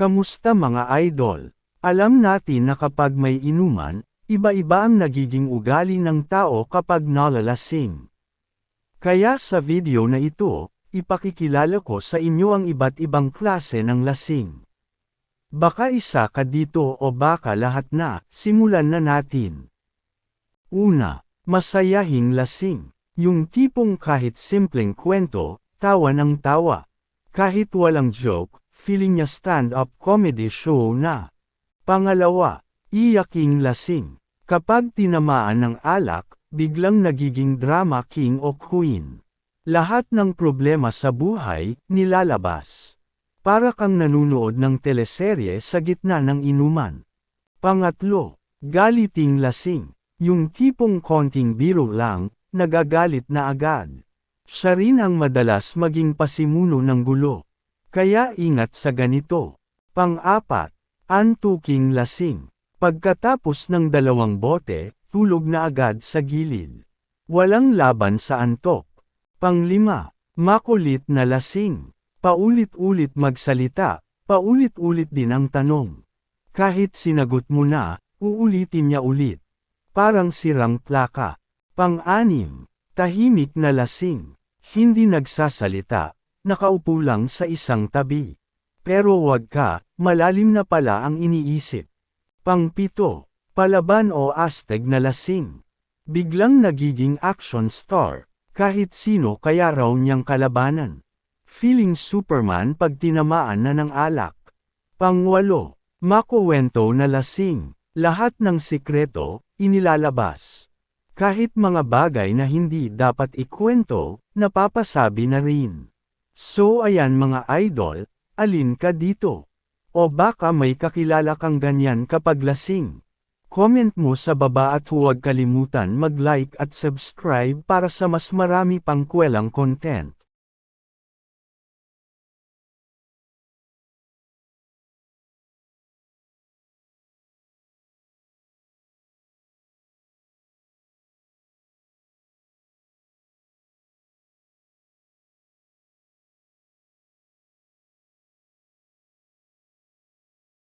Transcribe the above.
Kamusta mga idol? Alam natin na kapag may inuman, iba-iba ang nagiging ugali ng tao kapag nalalasing. Kaya sa video na ito, ipakikilala ko sa inyo ang iba't ibang klase ng lasing. Baka isa ka dito o baka lahat na, simulan na natin. Una, masayahing lasing. Yung tipong kahit simpleng kwento, tawa ng tawa. Kahit walang joke, feeling niya stand-up comedy show na. Pangalawa, iyaking lasing. Kapag tinamaan ng alak, biglang nagiging drama king o queen. Lahat ng problema sa buhay, nilalabas. Para kang nanunood ng teleserye sa gitna ng inuman. Pangatlo, galiting lasing. Yung tipong konting biro lang, nagagalit na agad. Siya rin ang madalas maging pasimuno ng gulo. Kaya ingat sa ganito. Pang-apat, antuking lasing. Pagkatapos ng dalawang bote, tulog na agad sa gilid. Walang laban sa antok. Panglima, makulit na lasing. Paulit-ulit magsalita, paulit-ulit din ang tanong. Kahit sinagot mo na, uulitin niya ulit. Parang sirang plaka. Pang-anim, tahimik na lasing. Hindi nagsasalita, nakaupo lang sa isang tabi. Pero wag ka, malalim na pala ang iniisip. Pang-pito, palaban o asteg na lasing. Biglang nagiging action star, kahit sino kaya raw niyang kalabanan. Feeling Superman pag tinamaan na ng alak. Pangwalo, makuwento na lasing. Lahat ng sikreto, inilalabas. Kahit mga bagay na hindi dapat ikwento, napapasabi na rin. So ayan mga idol, alin ka dito? O baka may kakilala kang ganyan kapag lasing? Comment mo sa baba at huwag kalimutan mag-like at subscribe para sa mas marami pang kwelang content.